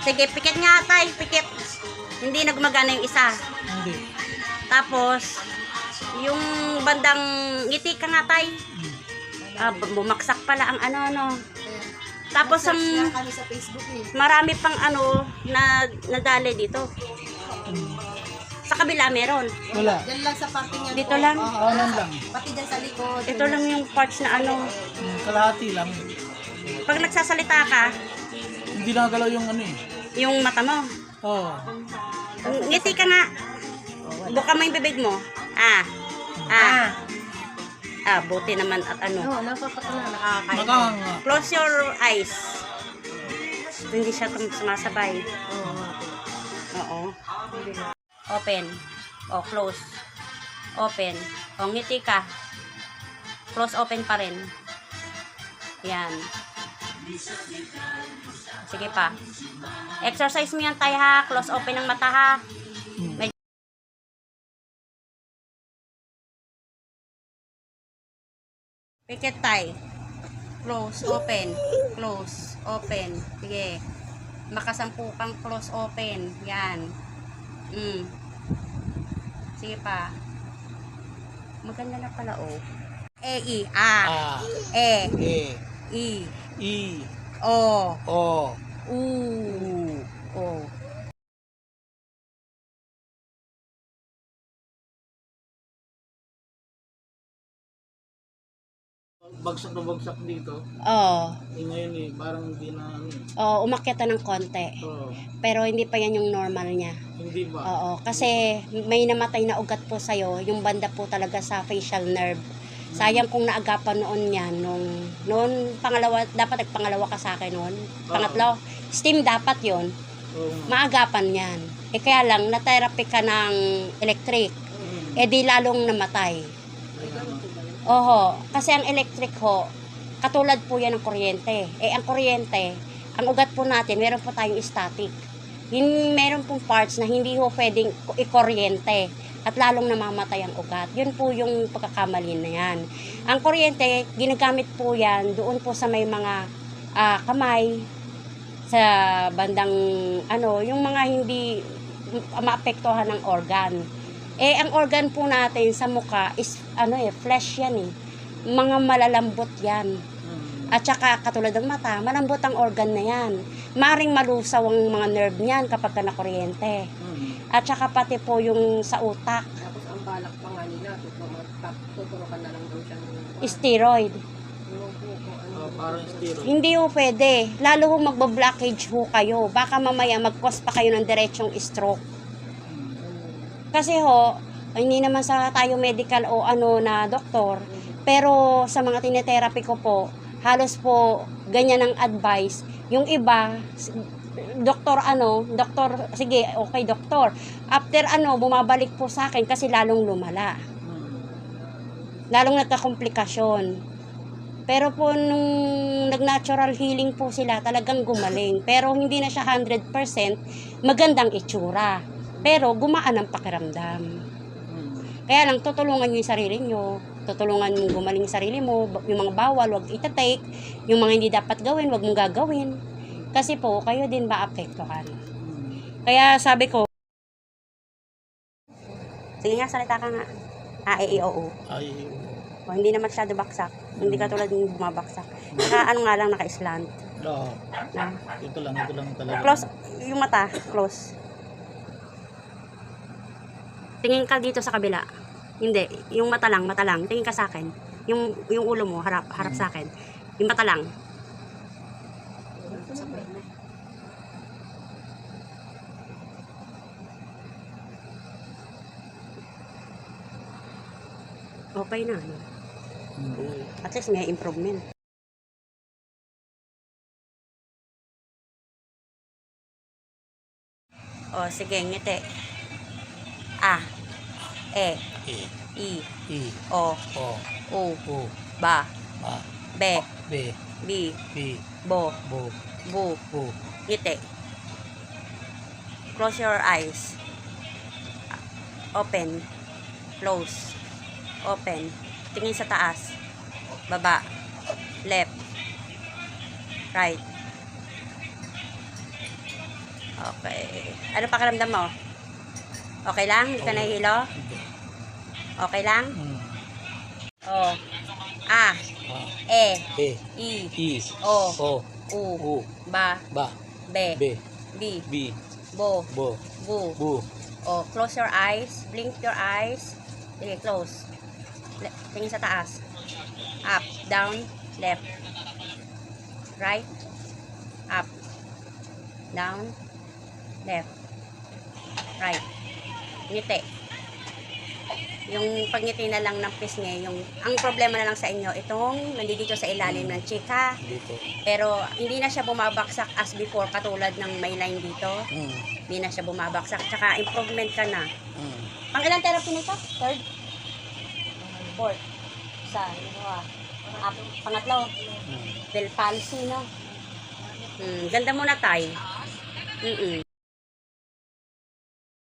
Sige, pikit nga tay, pikit. Hindi nagmagana yung isa. Hindi. Tapos, yung bandang ngiti ka nga tay. Ah, bu- bumaksak pala ang ano ano. Tapos ang kami sa Facebook eh. marami pang ano na nadali dito. Sa kabila meron. Wala. Diyan lang sa parking yan Dito po. lang? Oo. Kanan lang. Pati dyan sa likod. Ito lang yung parts na ano. Hmm, Kalahati lang. Pag nagsasalita ka, Hindi nagalaw yung ano eh. yung mata mo. Oo. Ngiti ka nga. Buka mo yung bibig mo. Ah. Ah. Ah, buti naman at ano. Oo, napapatala. Nakakain. Makahanga. Close your eyes. Hindi siya tum- sumasabay. Oo. Oo. Open. O, close. Open. O, ngiti ka. Close open pa rin. Yan. Sige pa. Exercise mo yan tayo ha. Close open ng mata ha. Pikit tay. Close, open. Close, open. Sige. Makasampu kang close, open. Yan. Mm. Sige pa. Maganda na pala, oh. E, I, A, A. E, E. I, I. O, O. U, U. O. Bagsak na bagsak dito. Oh, Eh ngayon eh, parang hindi na ano eh. oh, umakyat na ng konti. Oo. Pero hindi pa yan yung normal niya. Hindi ba? Oo, kasi may namatay na ugat po sa'yo, yung banda po talaga sa facial nerve. Sayang kung naagapan noon yan, nung, noon pangalawa, dapat nagpangalawa ka sa akin noon. Pangatlo, steam dapat yon maagapan yan. Eh kaya lang, na-therapy ka ng electric, Hmm. eh di lalong namatay. Oho, kasi ang electric ho, katulad po yan ng kuryente. Eh ang kuryente, ang ugat po natin, meron po tayong static. Yung meron pong parts na hindi ho pwedeng ikuryente at lalong namamatay ang ugat. Yun po yung pagkakamali na yan. Ang kuryente, ginagamit po yan doon po sa may mga ah, kamay, sa bandang ano, yung mga hindi maapektuhan ng organ. Eh, ang organ po natin sa muka is, ano eh, flesh yan eh. Mga malalambot yan. At saka, katulad ng mata, malambot ang organ na yan. Maring malusaw ang mga nerve niyan kapag ka nakuryente. Hmm. At saka pati po yung sa utak, Tapos ang balak pa nga nila, tuturo, tuturukan na lang daw siya ng steroid. parang steroid. Hindi ho pwede. Lalo ho magba-blockage ho kayo. Baka mamaya mag-cause pa kayo ng diretsong stroke. Kasi ho, hindi naman sa tayo medical o ano na doktor, pero sa mga tinetherapy ko po, halos po ganyan ang advice. Yung iba, doktor ano, doktor, sige, okay doktor. After ano, bumabalik po sa akin kasi lalong lumala. Lalong nagkakomplikasyon. Pero po nung nag-natural healing po sila, talagang gumaling. Pero hindi na siya 100% magandang itsura. Pero gumaan ang pakiramdam. Kaya lang, tutulungan nyo yung sarili nyo. Tutulungan mong gumaling sarili mo. Yung mga bawal, wag itatake. Yung mga hindi dapat gawin, wag mong gagawin. Kasi po, kayo din maapektuhan. Hmm. Kaya sabi ko, Sige nga, salita ka nga. Ah, e, i, o, u. Ay. O, hindi na masyado baksak. Hindi ka tulad ng bumabaksak. Saka ano nga lang, naka-slant. Oo. Na. Ito lang, ito lang talaga. Close, yung mata, close. Tingin ka dito sa kabila. Hindi, yung mata lang, mata lang. Tingin ka sa akin. Yung, yung ulo mo, harap, harap sa akin. Yung mata lang. Okay na. no? Hmm. At least may improvement. O, sige, ngiti. A. E. E. I. I. O. O. U. U. Ba. A. Be. B. B. B. Bo. Bu. Bu. Bu. Ngiti. Close your eyes. Open. Close. Open. Tingin sa taas. Baba. Left. Right. Okay. Ano pakiramdam mo? Okay lang? Hindi ka nahihilo? Okay lang? Oh. A. Ah. E. E. I. I. O. O. U. U. Ba. Ba. Be. B. B. B. Bo. Bo. Bu. Bu. Oh, close your eyes. Blink your eyes. Sige, close. Le- tingin sa taas. Up, down, left. Right. Up. Down. Left. Right. Ngiti. Yung pagngiti na lang ng pisngi, yung ang problema na lang sa inyo, itong nandito sa ilalim ng chika, Dito. pero hindi na siya bumabaksak as before katulad ng may line dito. Mm. Hindi na siya bumabaksak. Tsaka improvement ka na. Mm. Pang ilang therapy nito? Third? Fourth? Isa, dalawa. Up, pangatlo. Mm. Bell palsy, no? Hmm, ganda muna tayo. Mm-mm.